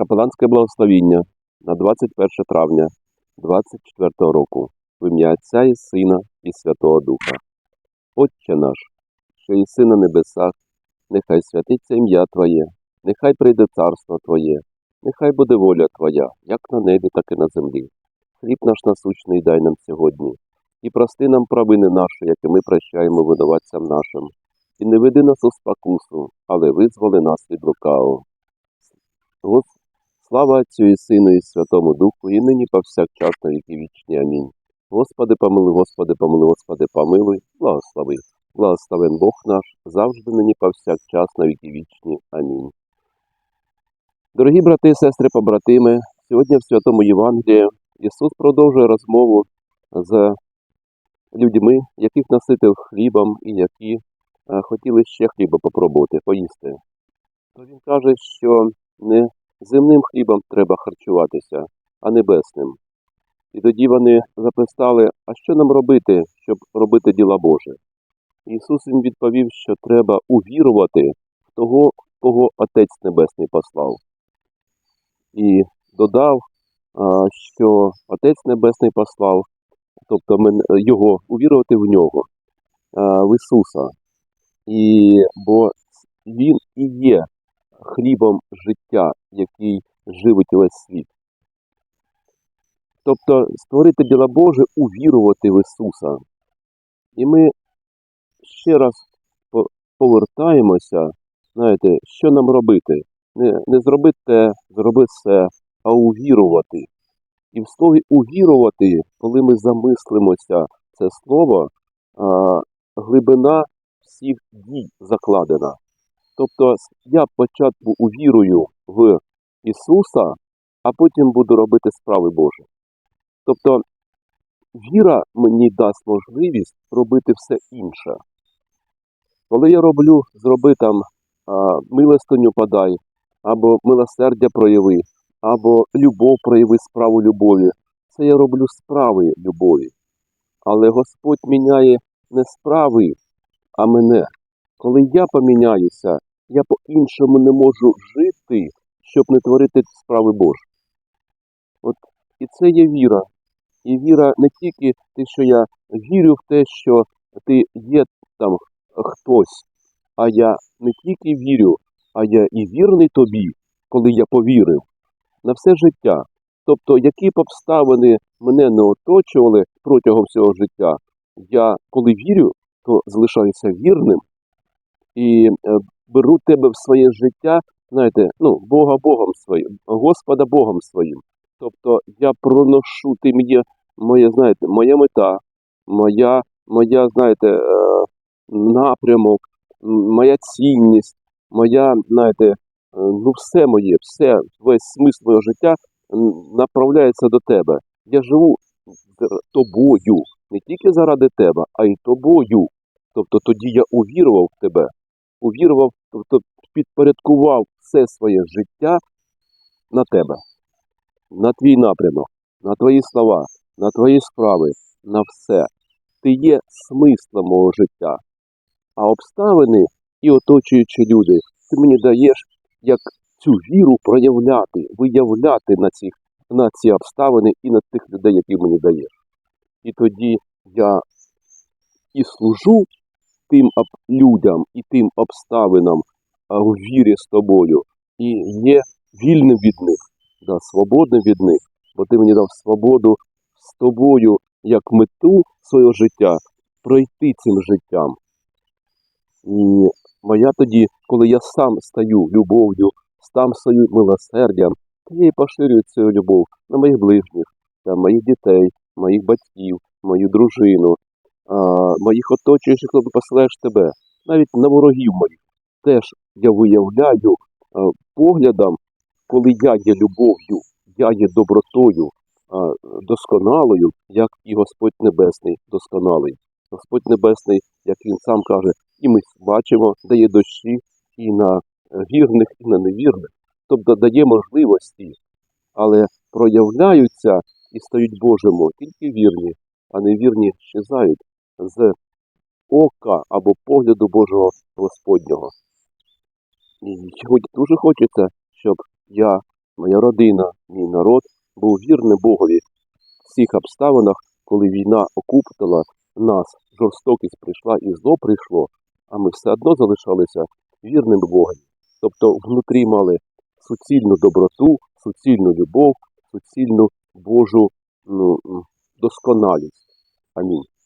Капеланське благословіння на 21 травня 24 року в ім'я Отця і Сина і Святого Духа. Отче наш, що єси на небесах, нехай святиться ім'я Твоє, нехай прийде царство Твоє, нехай буде воля Твоя, як на небі, так і на землі. Хліб наш насущний дай нам сьогодні, і прости нам провини наші, які ми прощаємо винуватцям нашим. І не веди нас у спокусу, але визволи нас від лукавого. Слава Отцю і Сину і Святому Духу, і нині повсякчас на віки вічні. Амінь. Господи, помилуй, Господи, помилуй, Господи, помилуй, благослови. Благословен Бог наш, завжди нині повсякчас на віки вічні. Амінь. Дорогі брати сестри, побратими, сьогодні в Святому Євангелії Ісус продовжує розмову з людьми, яких наситив хлібом і які е, хотіли ще хліба попробувати, поїсти. То він каже, що не земним хлібом треба харчуватися, а небесним. І тоді вони записали, а що нам робити, щоб робити діла Боже? Ісус їм відповів, що треба увірувати в того, кого Отець Небесний послав. І додав, що Отець Небесний послав, тобто його, увірувати в нього, в Ісуса. І, бо Він і є хлібом життя, який живить весь світ. Тобто створити діла Боже, увірувати в Ісуса. І ми ще раз повертаємося, знаєте, що нам робити? Не, не зроби те, зроби все, а увірувати. І в слові увірувати, коли ми замислимося це слово, а, глибина всіх дій закладена. Тобто я спочатку увірую в Ісуса, а потім буду робити справи Божі. Тобто віра мені дасть можливість робити все інше. Коли я роблю, зроби там милостиню подай, або милосердя прояви, або любов прояви справу любові, це я роблю справи любові. Але Господь міняє не справи, а мене. Коли я поміняюся, я по-іншому не можу жити, щоб не творити справи Божі. От і це є віра. І віра не тільки те, що я вірю в те, що ти є там хтось, а я не тільки вірю, а я і вірний тобі, коли я повірив на все життя. Тобто, які б обставини мене не оточували протягом всього життя, я коли вірю, то залишаюся вірним і е, беру тебе в своє життя, знаєте, ну, Бога Богом своїм, Господа Богом своїм. Тобто я проношу, ти мені, моє, знаєте, моя мета, моя, моя, знаєте, е, напрямок, моя цінність, моя, знаєте, е, ну все моє, все, весь смисл моєго життя направляється до тебе. Я живу тобою, не тільки заради тебе, а й тобою. Тобто тоді я увірував в тебе, увірував, тобто підпорядкував все своє життя на тебе, на твій напрямок, на твої слова, на твої справи, на все. Ти є смислом мого життя. А обставини і оточуючі люди, ти мені даєш як цю віру проявляти, виявляти на ці, на ці обставини і на тих людей, які мені даєш. І тоді я і служу тим людям і тим обставинам в вірі з тобою, і є вільним від них, да, свободним від них, бо ти мені дав свободу з тобою як мету свого життя пройти цим життям. І моя тоді, коли я сам стаю любов'ю, сам стаю милосердям, то я і поширюю цю любов на моїх ближніх, на моїх дітей, моїх батьків, мою дружину, моїх оточуючих, хто посилаєш тебе, навіть на ворогів моїх. Теж я виявляю поглядом, коли я є любов'ю, я є добротою, досконалою, як і Господь Небесний досконалий. Господь Небесний, як він сам каже, і ми бачимо, дає дощі і на е, вірних, і на невірних, тобто дає можливості, але проявляються і стають Божому тільки вірні, а невірні щезають з ока або погляду Божого Господнього. І хоч дуже хочеться, щоб я моя родина, мій народ був вірним Богові в всіх обставинах, коли війна окупила нас, жорстокість прийшла і зло прийшло, а ми все одно залишалися вірним Богові. Тобто внутрі мали суцільну доброту, суцільну любов, суцільну Божу ну, досконалість. Амінь.